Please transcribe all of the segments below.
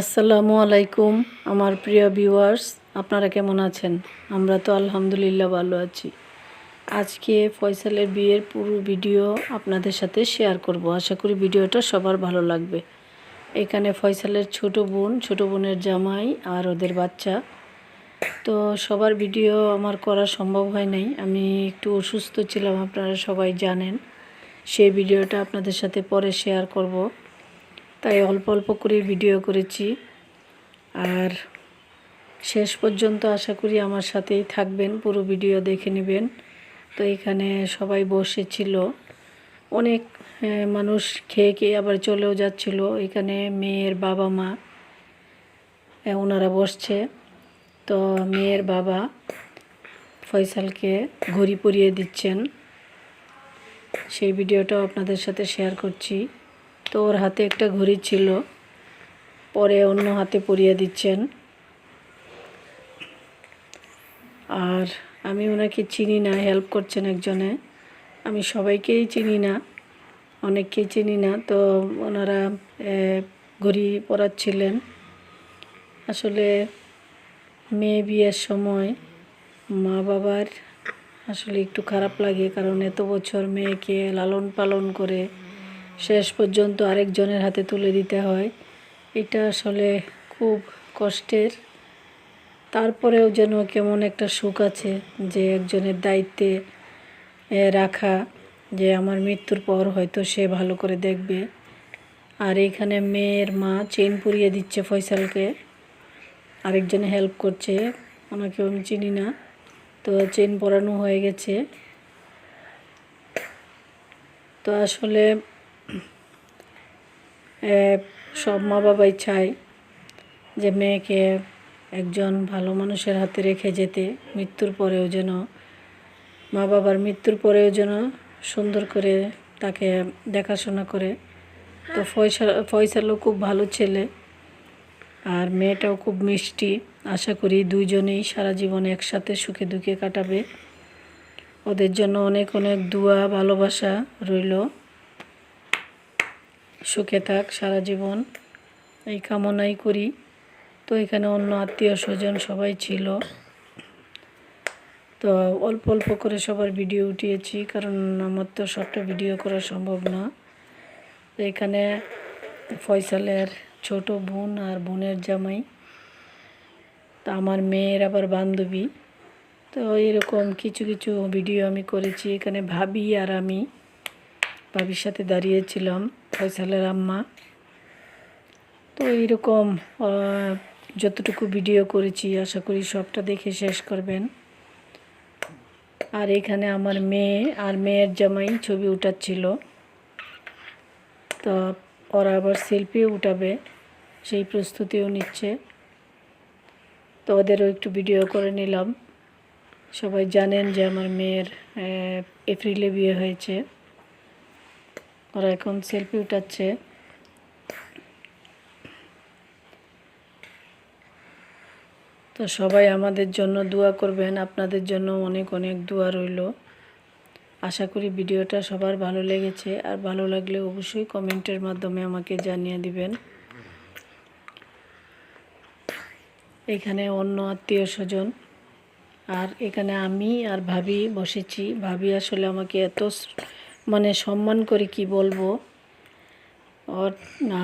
আসসালামু আলাইকুম, আমার প্রিয় ভিউয়ার্স, আপনারা কেমন আছেন? আমরা তো আলহামদুলিল্লাহ ভালো আছি। আজকে ফয়সালের বিয়ের পুরো ভিডিও আপনাদের সাথে শেয়ার করব। আশা করি ভিডিওটা সবার ভালো লাগবে। এখানে ফয়সালের ছোট বোন, ছোট বোনের জামাই আর ওদের বাচ্চা। তো সবার ভিডিও আমার করা সম্ভব হয় নাই। আমি একটু অসুস্থ ছিলাম, আপনারা সবাই জানেন। সেই ভিডিওটা আপনাদের সাথে পরে শেয়ার করব। তাই অল্প অল্প করে ভিডিও করেছি। আর শেষ পর্যন্ত আশা করি আমার সাথেই থাকবেন, পুরো ভিডিও দেখে নেবেন। তো এখানে সবাই বসেছিল। অনেক মানুষ খেয়ে খেয়ে আবার চলেও যাচ্ছিল। এখানে মেয়ের বাবা মা ওনারা বসছে। তো মেয়ের বাবা ফয়সালকে ঘড়ি পরিয়ে দিচ্ছেন। সেই ভিডিওটাও আপনাদের সাথে শেয়ার করছি। তো ওর হাতে একটা ঘড়ি ছিল। পরে অন্য হাতে পরিয়ে দিচ্ছেন। আর আমি ওনাকে চিনি না হেল্প করছেন একজনে। আমি সবাইকেই চিনি না অনেককেই চিনি না। তো ওনারা ঘড়ি পরাচ্ছিলেন। আসলে মেয়ে বিয়ের সময় মা বাবার আসলে একটু খারাপ লাগে, কারণ এত বছর মেয়েকে লালন পালন করে শেষ পর্যন্ত আরেকজনের হাতে তুলে দিতে হয়। এটা আসলে খুব কষ্টের। তারপরেও যেন কেমন একটা সুখ আছে যে একজনের দায়িত্বে রাখা যে আমার মৃত্যুর পর হয়তো সে ভালো করে দেখবে। আর এইখানে মেয়ের মা চেন পরিয়ে দিচ্ছে ফয়সালকে। আরেকজনে হেল্প করছে ওনাকে আমি চিনি না। তো চেন পরানো হয়ে গেছে। তো আসলে সব মা বাবাই চায় যে মেয়েকে একজন ভালো মানুষের হাতে রেখে যেতে, মৃত্যুর পরেও যেন, মা বাবার মৃত্যুর পরেও যেন সুন্দর করে তাকে দেখাশোনা করে। তো ফয়সাল ফয়সালও খুব ভালো ছেলে আর মেয়েটাও খুব মিষ্টি। আশা করি দুইজনেই সারা জীবন একসাথে সুখে দুঃখে কাটাবে। ওদের জন্য অনেক অনেক দোয়া, ভালোবাসা রইল। সুখে থাক, সারা জীবন এই কামনাই করি। তো এখানে অন্য আত্মীয় স্বজন সবাই ছিল। তো অল্প অল্প করে সবার ভিডিও উঠিয়েছি, কারণ আমার তো সবটা ভিডিও করা সম্ভব না। তো এখানে ফয়সালের ছোট বোন আর বোনের জামাই, তা আমার মেয়ের আবার বান্ধবী। তো এরকম কিছু কিছু ভিডিও আমি করেছি। এখানে ভাবি আর আমি। ভাবির সাথে দাঁড়িয়েছিলাম, ফয়সালের আম্মা। তো এইরকম যতটুকু ভিডিও করেছি, আশা করি সবটা দেখে শেষ করবেন। আর এখানে আমার মেয়ে, আর মেয়ের জামাই ছবি উঠাচ্ছিল। তো ওরা আবার সেলফিও উঠাবে, সেই প্রস্তুতিও নিচ্ছে। তো ওদেরও একটু ভিডিও করে নিলাম। সবাই জানেন যে আমার মেয়ের এপ্রিলে বিয়ে হয়েছে। ওরা এখন সেলফি উঠাচ্ছে। তো সবাই আমাদের জন্য দোয়া করবেন, আপনাদের জন্য অনেক অনেক দোয়া রইল। আশা করি ভিডিওটা সবার ভালো লেগেছে, আর ভালো লাগলে অবশ্যই কমেন্টের মাধ্যমে আমাকে জানিয়ে দিবেন। এখানে অন্য আত্মীয় স্বজন, আর এখানে আমি আর ভাবি বসেছি। ভাবি আসলে আমাকে এত মানে সম্মান করে কি বলব?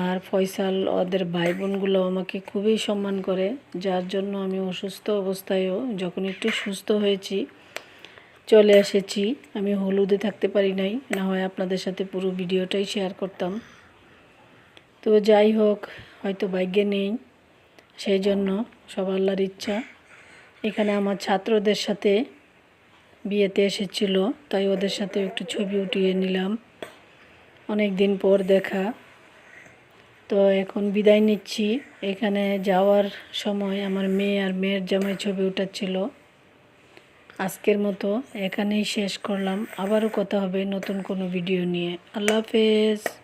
আর ফয়সাল, ওদের ভাই বোনগুলো আমাকে খুবই সম্মান করে। যার জন্য আমি অসুস্থ অবস্থায়ও যখন একটু সুস্থ হয়েছি, চলে এসেছি। আমি হলুদে থাকতে পারি নাই, না হয় আপনাদের সাথে পুরো ভিডিওটাই শেয়ার করতাম। তো যাই হোক, হয়তো ভাগ্যে নেই, সেই জন্য সব আল্লাহর ইচ্ছা। এখানে আমার ছাত্রদের সাথে বিয়েতে এসেছিল, তাই ওদের সাথে একটু ছবি উঠিয়ে নিলাম। অনেক দিন পর দেখা। তো এখন বিদায় নিচ্ছি। এখানে যাওয়ার সময় আমার মেয়ে আর মেয়ের জামাই ছবি উঠাচ্ছিল। আজকের মতো এখানেই শেষ করলাম। আবারও কথা হবে নতুন কোনো ভিডিও নিয়ে। আল্লাহ হাফেজ।